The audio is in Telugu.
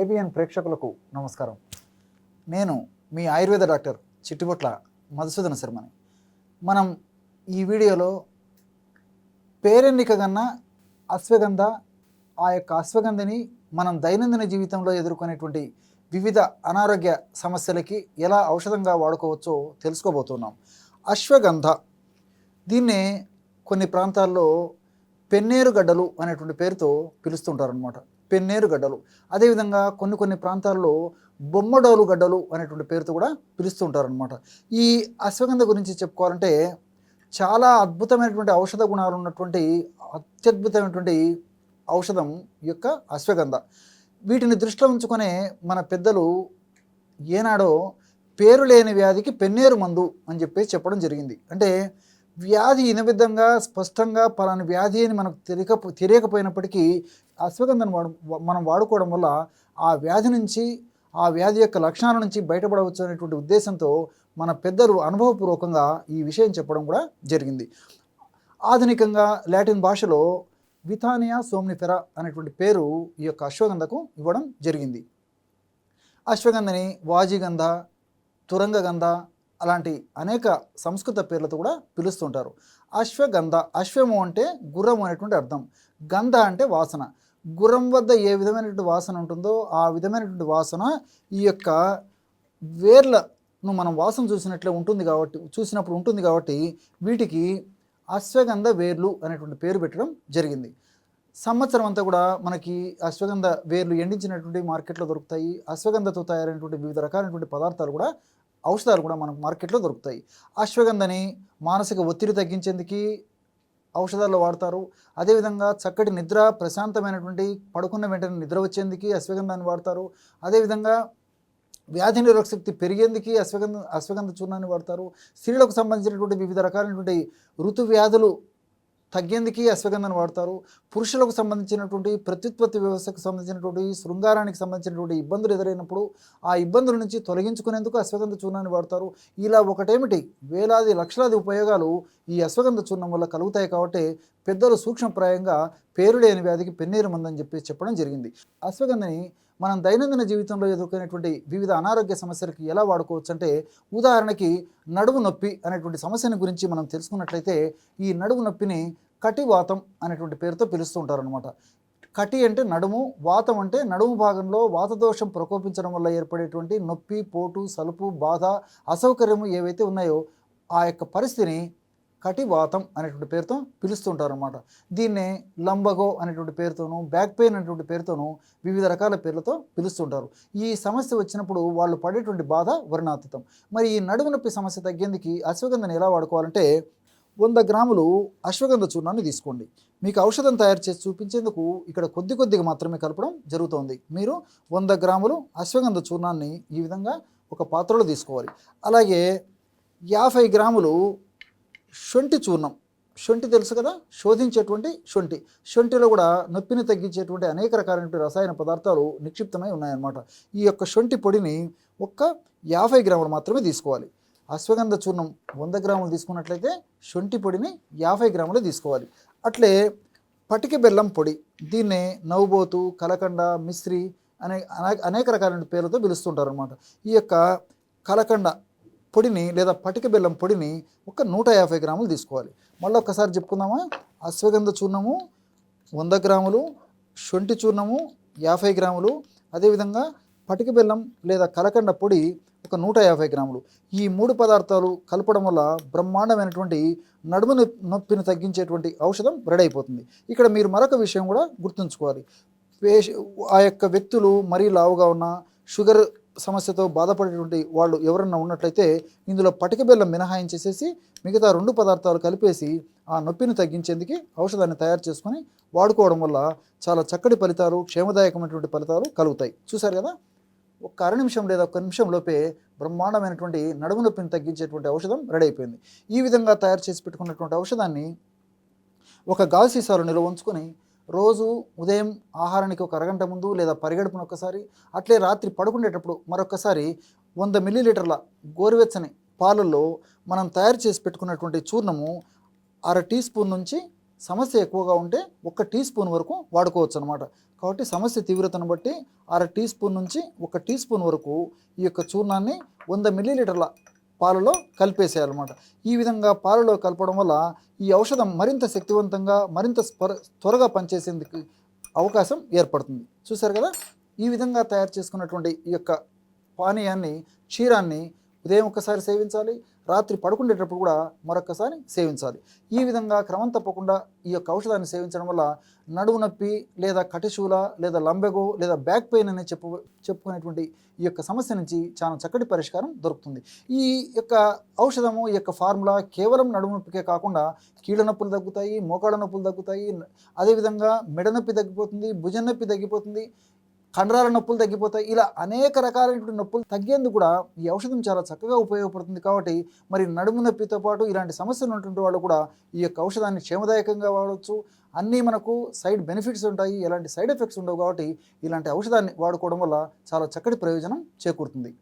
ఏబిఎన్ ప్రేక్షకులకు నమస్కారం. నేను మీ ఆయుర్వేద డాక్టర్ చిట్టుబొట్ల మధుసూదన శర్మని. మనం ఈ వీడియోలో పేరెన్నిక కన్నా అశ్వగంధ ఆ యొక్క అశ్వగంధని మనం దైనందిన జీవితంలో ఎదుర్కొనేటువంటి వివిధ అనారోగ్య సమస్యలకి ఎలా ఔషధంగా వాడుకోవచ్చో తెలుసుకోబోతున్నాం. అశ్వగంధ దీన్నే కొన్ని ప్రాంతాల్లో పెన్నేరు గడ్డలు అనేటువంటి పేరుతో పిలుస్తుంటారు అనమాట పెన్నేరు గడ్డలు. అదేవిధంగా కొన్ని కొన్ని ప్రాంతాల్లో బొమ్మడోలు గడ్డలు అనేటువంటి పేరుతో కూడా పిలుస్తుంటారు అనమాట ఈ అశ్వగంధ గురించి చెప్పుకోవాలంటే చాలా అద్భుతమైనటువంటి ఔషధ గుణాలు ఉన్నటువంటి అత్యద్భుతమైనటువంటి ఔషధం యొక్క అశ్వగంధ. వీటిని దృష్టిలో ఉంచుకునే మన పెద్దలు ఏనాడో పేరు లేని వ్యాధికి పెన్నేరు మందు అని చెప్పేసి చెప్పడం జరిగింది. అంటే వ్యాధి ఇనవిధంగా స్పష్టంగా పలాని వ్యాధి అని మనకు తెలియక తెలియకపోయినప్పటికీ అశ్వగంధను వాడు మనం వాడుకోవడం వల్ల ఆ వ్యాధి నుంచి ఆ వ్యాధి యొక్క లక్షణాల నుంచి బయటపడవచ్చు అనేటువంటి ఉద్దేశంతో మన పెద్దలు అనుభవపూర్వకంగా ఈ విషయం చెప్పడం కూడా జరిగింది. ఆధునికంగా లాటిన్ భాషలో విథానియా సోమ్నిఫెరా అనేటువంటి పేరు ఈ యొక్క అశ్వగంధకు ఇవ్వడం జరిగింది. అశ్వగంధని వాజిగంధ తురంగగంధ అలాంటి అనేక సంస్కృత పేర్లతో కూడా పిలుస్తుంటారు. అశ్వగంధ అశ్వము అంటే గుర్రం అనేటువంటి అర్థం. గంధ అంటే వాసన. గుర్రం వద్ద ఏ విధమైనటువంటి వాసన ఉంటుందో ఆ విధమైనటువంటి వాసన ఈ యొక్క వేర్లను మనం వాసన చూసినట్లే ఉంటుంది కాబట్టి చూసినప్పుడు ఉంటుంది కాబట్టి వీటికి అశ్వగంధ వేర్లు అనేటువంటి పేరు పెట్టడం జరిగింది. సంవత్సరం అంతా కూడా మనకి అశ్వగంధ వేర్లు ఎండించినటువంటి మార్కెట్లో దొరుకుతాయి. అశ్వగంధతో తయారైనటువంటి వివిధ రకాలైనటువంటి పదార్థాలు కూడా ఔషధాలు కూడా మనకు మార్కెట్లో దొరుకుతాయి. అశ్వగంధని మానసిక ఒత్తిడి తగ్గించేందుకు ఔషధాల్లో వాడతారు. అదేవిధంగా చక్కటి నిద్ర ప్రశాంతమైనటువంటి పడుకున్న వెంటనే నిద్ర వచ్చేందుకు అశ్వగంధాన్ని వాడతారు. అదేవిధంగా వ్యాధి నిరోధక శక్తి పెరిగేందుకు అశ్వగంధ అశ్వగంధ చూర్ణాన్ని వాడతారు. స్త్రీలకు సంబంధించినటువంటి వివిధ రకాలైనటువంటి ఋతు వ్యాధులు తగ్గేందుకు అశ్వగంధను వాడతారు. పురుషులకు సంబంధించినటువంటి ప్రత్యుత్పత్తి వ్యవస్థకు సంబంధించినటువంటి శృంగారానికి సంబంధించినటువంటి ఇబ్బందులు ఎదురైనప్పుడు ఆ ఇబ్బందుల నుంచి తొలగించుకునేందుకు అశ్వగంధ చూర్ణాన్ని వాడతారు. ఇలా ఒకటేమిటి? వేలాది లక్షలాది ఉపయోగాలు ఈ అశ్వగంధ చూర్ణం వల్ల కలుగుతాయి కాబట్టి పెద్దలు సూక్ష్మప్రాయంగా పేరు లేని వ్యాధికి పెన్నీరు మందని చెప్పి చెప్పడం జరిగింది. అశ్వగంధని మనం దైనందిన జీవితంలో ఎదుర్కొనేటువంటి వివిధ అనారోగ్య సమస్యలకి ఎలా వాడుకోవచ్చు అంటే ఉదాహరణకి నడుము నొప్పి అనేటువంటి సమస్యని గురించి మనం తెలుసుకున్నట్లయితే ఈ నడుము నొప్పిని కటివాతం అనేటువంటి పేరుతో పిలుస్తూ ఉంటారనమాట కటి అంటే నడుము వాతం అంటే నడుము భాగంలో వాతదోషం ప్రకోపించడం వల్ల ఏర్పడేటువంటి నొప్పి పోటు సలుపు బాధ అసౌకర్యము ఏవైతే ఉన్నాయో ఆ యొక్క పరిస్థితిని కటివాతం అనేటువంటి పేరుతో పిలుస్తుంటారు అనమాట దీన్నే లంబగో అనేటువంటి పేరుతోనూ బ్యాక్ పెయిన్ అనేటువంటి పేరుతోనూ వివిధ రకాల పేర్లతో పిలుస్తుంటారు. ఈ సమస్య వచ్చినప్పుడు వాళ్ళు పడేటువంటి బాధ వర్ణాతీతం. మరి ఈ నడుము నొప్పి సమస్య తగ్గేందుకు అశ్వగంధని ఎలా వాడుకోవాలంటే వంద గ్రాములు అశ్వగంధ చూర్ణాన్ని తీసుకోండి. మీకు ఔషధం తయారు చేసి చూపించేందుకు ఇక్కడ కొద్ది కొద్దిగా మాత్రమే కలపడం జరుగుతోంది. మీరు వంద గ్రాములు అశ్వగంధ చూర్ణాన్ని ఈ విధంగా ఒక పాత్రలో తీసుకోవాలి. అలాగే యాభై గ్రాములు శొంఠి చూర్ణం. శొంఠి తెలుసు కదా? శోధించేటువంటి శొంఠి శొంఠిలో కూడా నొప్పిని తగ్గించేటువంటి అనేక రకాలైనటువంటి రసాయన పదార్థాలు నిక్షిప్తమై ఉన్నాయన్నమాట. ఈ యొక్క శొంఠి పొడిని ఒక్క యాభై గ్రాములు మాత్రమే తీసుకోవాలి. అశ్వగంధ చూర్ణం వంద గ్రాములు తీసుకున్నట్లయితే శొంఠి పొడిని యాభై గ్రాములు తీసుకోవాలి. అట్లే పటిక బెల్లం పొడి దీన్నే నవ్వుబోతు కలకండ మిశ్రి అనే అనే- అనేక రకాలైన పేర్లతో పిలుస్తుంటారు అనమాట ఈ యొక్క కలకండ పొడిని లేదా పటిక బెల్లం పొడిని ఒక నూట యాభై గ్రాములు తీసుకోవాలి. మళ్ళీ ఒకసారి చెప్పుకుందామా? అశ్వగంధ చూర్ణము వంద గ్రాములు శొంఠి చూర్ణము యాభై గ్రాములు అదేవిధంగా పటిక బెల్లం లేదా కలకండ పొడి ఒక నూట యాభై గ్రాములు. ఈ మూడు పదార్థాలు కలపడం వల్ల బ్రహ్మాండమైనటువంటి నడుము నొప్పిని తగ్గించేటువంటి ఔషధం రెడీ అయిపోతుంది. ఇక్కడ మీరు మరొక విషయం కూడా గుర్తుంచుకోవాలి. పేష ఆ యొక్క వ్యక్తులు మరీ లావుగా ఉన్న షుగర్ సమస్యతో బాధపడేటువంటి వాళ్ళు ఎవరన్నా ఉన్నట్లయితే ఇందులో పటిక బెల్లం మినహాయించేసేసి మిగతా రెండు పదార్థాలు కలిపేసి ఆ నొప్పిని తగ్గించేందుకు ఔషధాన్ని తయారు చేసుకొని వాడుకోవడం వల్ల చాలా చక్కటి ఫలితాలు క్షేమదాయకమైనటువంటి ఫలితాలు కలుగుతాయి. చూశారు కదా? ఒక్క అర నిమిషం లేదా ఒక్క నిమిషం లోపే బ్రహ్మాండమైనటువంటి నడుము నొప్పిని తగ్గించేటువంటి ఔషధం రెడీ అయిపోయింది. ఈ విధంగా తయారు చేసి పెట్టుకున్నటువంటి ఔషధాన్ని ఒక గాజు సీసాలో నిల్వ ఉంచుకొని రోజు ఉదయం ఆహారానికి ఒక అరగంట ముందు లేదా పరిగడుపున ఒకసారి అట్లే రాత్రి పడుకునేటప్పుడు మరొకసారి వంద మిల్లీలీటర్ల గోరువెచ్చని పాలల్లో మనం తయారు చేసి పెట్టుకున్నటువంటి చూర్ణము అర టీ స్పూన్ నుంచి సమస్య ఎక్కువగా ఉంటే ఒక టీ స్పూన్ వరకు వాడుకోవచ్చు అనమాట కాబట్టి సమస్య తీవ్రతను బట్టి అర టీ స్పూన్ నుంచి ఒక టీ స్పూన్ వరకు ఈ యొక్క చూర్ణాన్ని వంద మిల్లీలీటర్ల పాలలో కలిపేసేయాలన్నమాట. ఈ విధంగా పాలలో కలపడం వల్ల ఈ ఔషధం మరింత శక్తివంతంగా మరింత స్పర- త్వరగా పనిచేసేందుకు అవకాశం ఏర్పడుతుంది. చూశారు కదా? ఈ విధంగా తయారు చేసుకున్నటువంటి ఈ యొక్క పానీయాన్ని క్షీరాన్ని ఉదయం ఒక్కసారి సేవించాలి రాత్రి పడుకునేటప్పుడు కూడా మరొకసారి సేవించాలి. ఈ విధంగా క్రమం తప్పకుండా ఈ యొక్క ఔషధాన్ని సేవించడం వల్ల నడుము నొప్పి లేదా కటిశూల లేదా లంబెగో లేదా బ్యాక్ పెయిన్ అనే చెప్పు చెప్పుకునేటువంటి ఈ యొక్క సమస్య నుంచి చాలా చక్కటి పరిష్కారం దొరుకుతుంది. ఈ యొక్క ఔషధము ఈ యొక్క ఫార్ములా కేవలం నడుము నొప్పికే కాకుండా కీళ్ళ నొప్పులు తగ్గుతాయి మోకాళ్ళ నొప్పులు తగ్గుతాయి అదేవిధంగా మెడ నొప్పి తగ్గిపోతుంది భుజం నొప్పి తగ్గిపోతుంది కండరాల నొప్పులు తగ్గిపోతాయి. ఇలా అనేక రకాలైనటువంటి నొప్పులు తగ్గేందుకు కూడా ఈ ఔషధం చాలా చక్కగా ఉపయోగపడుతుంది కాబట్టి మరి నడుము నొప్పితో పాటు ఇలాంటి సమస్యలు ఉన్నటువంటి వాళ్ళు కూడా ఈ యొక్క ఔషధాన్ని క్షేమదాయకంగా వాడవచ్చు అన్నీ మనకు సైడ్ బెనిఫిట్స్ ఉంటాయి. ఎలాంటి సైడ్ ఎఫెక్ట్స్ ఉండవు కాబట్టి ఇలాంటి ఔషధాన్ని వాడుకోవడం వల్ల చాలా చక్కటి ప్రయోజనం చేకూరుతుంది.